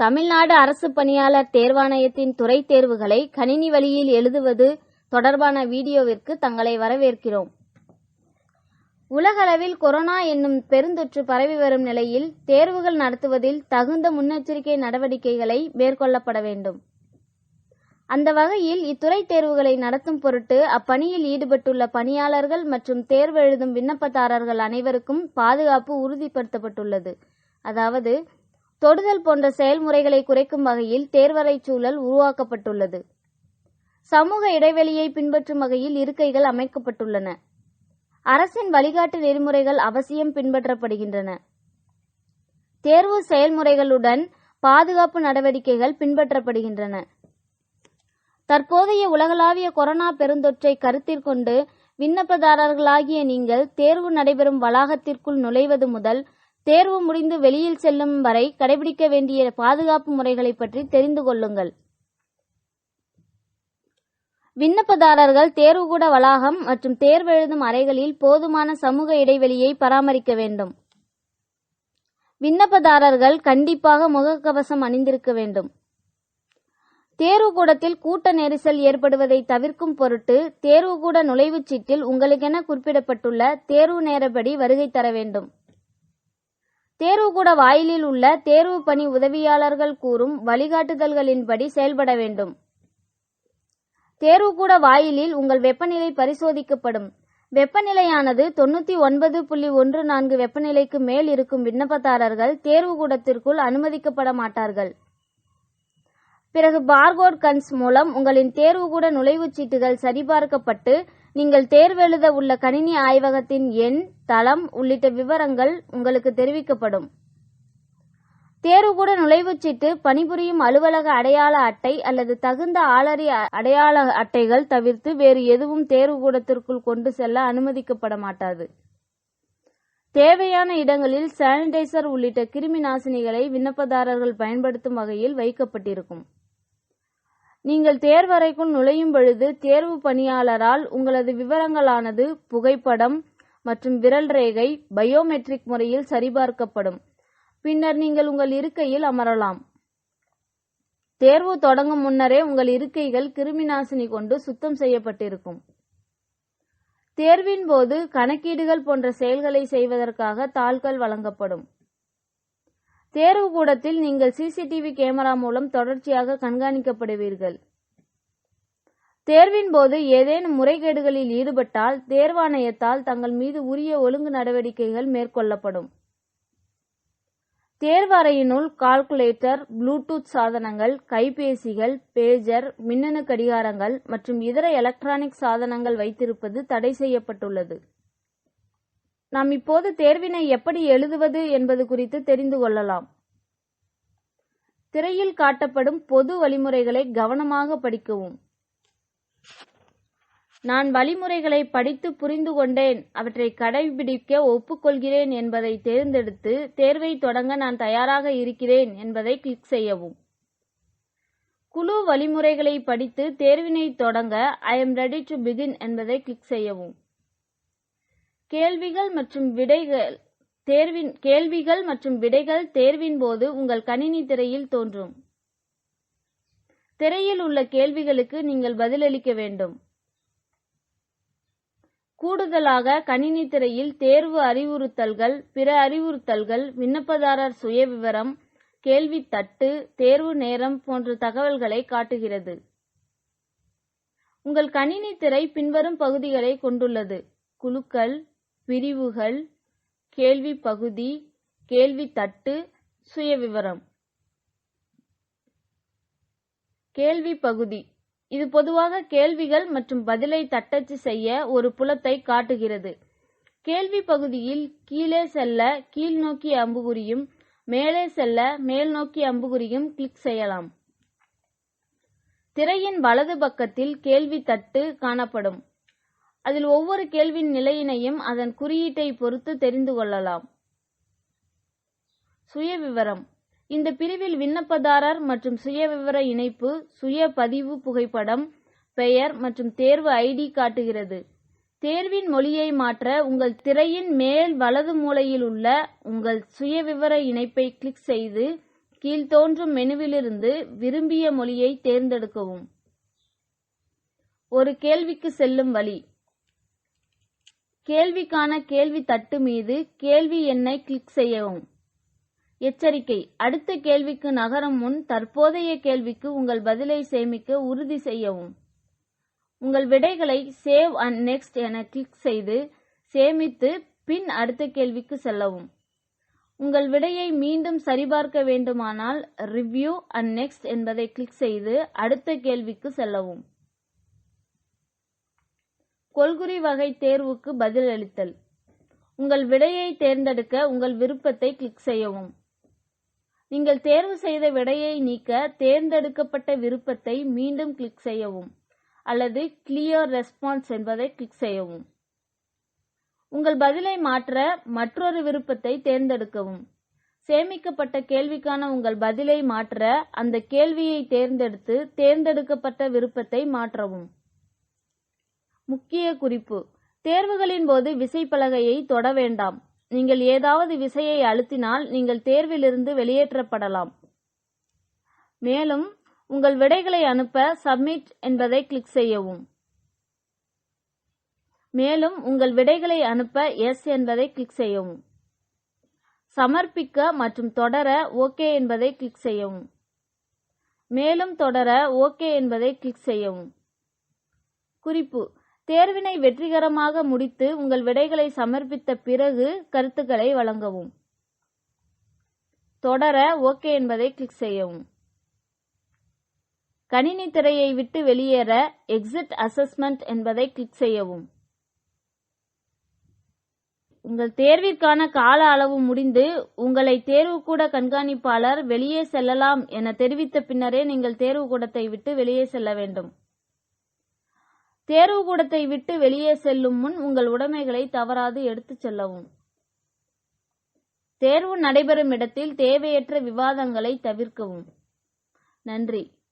தமிழ்நாடு அரசு பணியாளர் தேர்வாணையத்தின் துறை தேர்வுகளை கணினி வழியில் எழுதுவது தொடர்பான வீடியோவிற்கு தங்களை வரவேற்கிறோம். உலகளவில் கொரோனா என்னும் பெருந்தொற்று பரவி வரும் நிலையில் தேர்வுகள் நடத்துவதில் தகுந்த முன்னெச்சரிக்கை நடவடிக்கைகளை மேற்கொள்ளப்பட வேண்டும். அந்த வகையில் இத்துறை தேர்வுகளை நடத்தும் பொருட்டு அப்பணியில் ஈடுபட்டுள்ள பணியாளர்கள் மற்றும் தேர்வு எழுதும் விண்ணப்பதாரர்கள் அனைவருக்கும் பாதுகாப்பு உறுதிப்படுத்தப்பட்டுள்ளது. அதாவது தொடுதல் போன்ற செயல்முறைகளை குறைக்கும் வகையில் தேர்வறை சூழல் உருவாக்கப்பட்டுள்ளது. சமூக இடைவெளியை பின்பற்றும் வகையில் இருக்கைகள் அமைக்கப்பட்டுள்ளன. அரசின் வழிகாட்டு நெறிமுறைகள் அவசியம் பின்பற்றப்படுகின்றன. தேர்வு செயல்முறைகளுடன் பாதுகாப்பு நடவடிக்கைகள் பின்பற்றப்படுகின்றன. தற்போதைய உலகளாவிய கொரோனா பெருந்தொற்றை கருத்தில் கொண்டு விண்ணப்பதாரர்களாகிய நீங்கள் தேர்வு நடைபெறும் வளாகத்திற்குள் நுழைவது முதல் தேர்வு முடிந்து வெளியில் செல்லும் வரை கடைபிடிக்க வேண்டிய பாதுகாப்பு முறைகளை பற்றி தெரிந்து கொள்ளுங்கள். விண்ணப்பதாரர்கள் தேர்வுகூட வளாகம் மற்றும் தேர்வு எழுதும் அறைகளில் போதுமான சமூக இடைவெளியை பராமரிக்க வேண்டும். விண்ணப்பதாரர்கள் கண்டிப்பாக முகக்கவசம் அணிந்திருக்க வேண்டும். தேர்வுகூடத்தில் கூட்ட நெரிசல் ஏற்படுவதை தவிர்க்கும் பொருட்டு தேர்வுகூட நுழைவுச் சீட்டில் உங்களுக்கென குறிப்பிடப்பட்டுள்ள தேர்வு நேரப்படி வருகை தர வேண்டும். தேர்வுகூட வாயிலில் உள்ள தேர்வு பணி உதவியாளர்கள் கூறும் வழிகாட்டுதல்களின்படி செயல்பட வேண்டும். தேர்வுகூட வாயிலில் உங்கள் வெப்பநிலை பரிசோதிக்கப்படும். வெப்பநிலையானது தொண்ணூத்தி ஒன்பது புள்ளி ஒன்று நான்கு வெப்பநிலைக்கு மேல் இருக்கும் விண்ணப்பதாரர்கள் தேர்வுகூடத்திற்குள் அனுமதிக்கப்பட மாட்டார்கள். பிறகு பார்கோட் கன்ஸ் மூலம் உங்களின் தேர்வுகூட நுழைவுச் சீட்டுகள் சரிபார்க்கப்பட்டு நீங்கள் தேர்வெழுத உள்ள கணினி ஆய்வகத்தின் எண் தளம் உள்ளிட்ட விவரங்கள் உங்களுக்கு தெரிவிக்கப்படும். தேர்வுகூட நுழைவுச் சீட்டு பணிபுரியும் அலுவலக அடையாள அட்டை அல்லது தகுந்த ஆளறி அடையாள அட்டைகள் தவிர்த்து வேறு எதுவும் தேர்வுகூடத்திற்குள் கொண்டு செல்ல அனுமதிக்கப்பட மாட்டாது. தேவையான இடங்களில் சானிடைசர் உள்ளிட்ட கிருமி நாசினிகளை விண்ணப்பதாரர்கள் பயன்படுத்தும் வகையில் வைக்கப்பட்டிருக்கும். நீங்கள் தேர்வறைக்குள் நுழையும் பொழுது தேர்வு பணியாளரால் உங்களது விவரங்களானது புகைப்படம் மற்றும் விரல் ரேகை பயோமெட்ரிக் முறையில் சரிபார்க்கப்படும். பின்னர் நீங்கள் உங்கள் இருக்கையில் அமரலாம். தேர்வு தொடங்கும் முன்னரே உங்கள் இருக்கைகள் கிருமிநாசினி கொண்டு சுத்தம் செய்யப்பட்டிருக்கும். தேர்வின் போது கணக்கீடுகள் போன்ற செயல்களை செய்வதற்காக தாள்கள் வழங்கப்படும். தேர்வு கூடத்தில் நீங்கள் சிசிடிவி கேமரா மூலம் தொடர்ச்சியாக கண்காணிக்கப்படுவீர்கள். தேர்வின் போது ஏதேனும் முறைகேடுகளில் ஈடுபட்டால் தேர்வாணையத்தால் தங்கள் மீது உரிய ஒழுங்கு நடவடிக்கைகள் மேற்கொள்ளப்படும். தேர்வறையினுள் கால்குலேட்டர் ப்ளூடூத் சாதனங்கள் கைபேசிகள் பேஜர் மின்னணு கடிகாரங்கள் மற்றும் இதர எலக்ட்ரானிக் சாதனங்கள் வைத்திருப்பது தடை செய்யப்பட்டுள்ளது. நாம் இப்போது தேர்வினை எப்படி எழுதுவது என்பது குறித்து தெரிந்து கொள்ளலாம். திரையில் காட்டப்படும் பொது வழிமுறைகளை கவனமாக படிக்கவும். நான் வழிமுறைகளை படித்து புரிந்து கொண்டேன். அவற்றை கடைபிடிக்க ஒப்புக்கொள்கிறேன் என்பதை தேர்ந்தெடுத்து தேர்வை தொடங்க நான் தயாராக இருக்கிறேன் என்பதை கிளிக் செய்யவும். குழு வழிமுறைகளை படித்து தேர்வினை தொடங்க I am ready to begin என்பதை கிளிக் செய்யவும். கேள்விகள் மற்றும் விடைகள் தேர்வின் கேள்விகள் மற்றும் விடைகள் தேர்வின் போது உங்கள் கணினி திரையில் தோன்றும். திரையில் உள்ள கேள்விகளுக்கு நீங்கள் பதிலளிக்க வேண்டும். கூடுதலாக கணினி திரையில் தேர்வு அறிவுறுத்தல்கள் பிற அறிவுறுத்தல்கள் விண்ணப்பதாரர் சுயவிவரம் கேள்வி தட்டு தேர்வு நேரம் போன்ற தகவல்களை காட்டுகிறது. உங்கள் கணினி திரை பின்வரும் பகுதிகளை கொண்டுள்ளது. குழுக்கள் பிரிவுகள் கேள்வி பகுதி கேள்வி தட்டு சுயவிவரம். கேள்வி பகுதி. இது பொதுவாக கேள்விகள் மற்றும் பதிலை தட்டச்சு செய்ய ஒரு புலத்தை காட்டுகிறது. கேள்வி பகுதியில் கீழே செல்ல கீழ்நோக்கி அம்புகுறியும் மேலே செல்ல மேல் நோக்கி அம்புகுறியும் கிளிக் செய்யலாம். திரையின் வலது பக்கத்தில் கேள்வி தட்டு காணப்படும். அதில் ஒவ்வொரு கேள்வியின் நிலையினையும் அதன் குறியீட்டை பொறுத்து தெரிந்து கொள்ளலாம். சுயவிவரம். இந்த பிரிவில் விண்ணப்பதாரர் மற்றும் சுயவிவர இணைப்பு சுய பதிவு புகைப்படம் பெயர் மற்றும் தேர்வு ஐடி காட்டுகிறது. தேர்வின் மொழியை மாற்ற உங்கள் திரையின் மேல் வலது மூலையில் உள்ள உங்கள் சுயவிவர இணைப்பை கிளிக் செய்து கீழ்தோன்றும் மெனுவிலிருந்து விரும்பிய மொழியை தேர்ந்தெடுக்கவும். ஒரு கேள்விக்கு செல்லும் வழி. கேள்விக்கான கேள்வி தட்டு மீது கேள்வி எண்ணை கிளிக் செய்யவும். எச்சரிக்கை. அடுத்த கேள்விக்கு நகரும் முன் தற்போதைய கேள்விக்கு உங்கள் பதிலை சேமிக்க உறுதி செய்யவும். உங்கள் விடைகளை சேவ் அண்ட் நெக்ஸ்ட் என கிளிக் செய்து சேமித்து பின் அடுத்த கேள்விக்கு செல்லவும். உங்கள் விடையை மீண்டும் சரிபார்க்க வேண்டுமானால் ரிவ்யூ அண்ட் நெக்ஸ்ட் என்பதை கிளிக் செய்து அடுத்த கேள்விக்கு செல்லவும். கொள்குறி வகை தேர்வுக்கு பதிலளித்தல். உங்கள் விடையை தேர்ந்தெடுக்க உங்கள் விருப்பத்தை கிளிக் செய்யவும். நீங்கள் தேர்வு செய்த விடையை நீக்க தேர்ந்தெடுக்கப்பட்ட விருப்பத்தை மீண்டும் கிளிக் செய்யவும் அல்லது கிளியர் ரெஸ்பான்ஸ் என்பதை கிளிக் செய்யவும். உங்கள் பதிலை மாற்ற மற்றொரு விருப்பத்தை தேர்ந்தெடுக்கவும். சேமிக்கப்பட்ட கேள்விக்கான உங்கள் பதிலை மாற்ற அந்த கேள்வியை தேர்ந்தெடுத்து தேர்ந்தெடுக்கப்பட்ட விருப்பத்தை மாற்றவும். முக்கிய குறிப்பு. தேர்வுகளின் போது விசைப்பலகையை தொட வேண்டாம். நீங்கள் ஏதாவது விசையை அழுத்தினால் நீங்கள் தேர்விலிருந்து வெளியேற்றப்படலாம். மேலும் உங்கள் விடைகளை அனுப்ப சப்மிட் என்பதை கிளிக் செய்யவும். மேலும் உங்கள் விடைகளை அனுப்ப எஸ் என்பதை கிளிக் செய்யவும். சமர்ப்பிக்க மற்றும் தொடர ஓகே என்பதை கிளிக் செய்யவும். மேலும் தொடர ஓகே என்பதை கிளிக் செய்யவும். குறிப்பு தேர்வினை வெற்றிகரமாக முடித்து உங்கள் விடைகளை சமர்ப்பித்த பிறகு கருத்துக்களை வழங்கவும். தொடர ஓகே என்பதை கிளிக் செய்யவும். கணினி திரையை விட்டு வெளியேற எக்ஸிட் அசஸ்மெண்ட் என்பதை கிளிக் செய்யவும். உங்கள் தேர்விற்கான கால அளவு முடிந்து உங்களை தேர்வுக்கூட கண்காணிப்பாளர் வெளியே செல்லலாம் என தெரிவித்த பின்னரே நீங்கள் தேர்வுக்கூடத்தை விட்டு வெளியே செல்ல வேண்டும். தேர்வுக்கூடத்தை விட்டு வெளியே செல்லும் முன் உங்கள் உடைமைகளை தவறாது எடுத்துச் செல்லவும். தேர்வு நடைபெறும் இடத்தில் தேவையற்ற விவாதங்களை தவிர்க்கவும். நன்றி.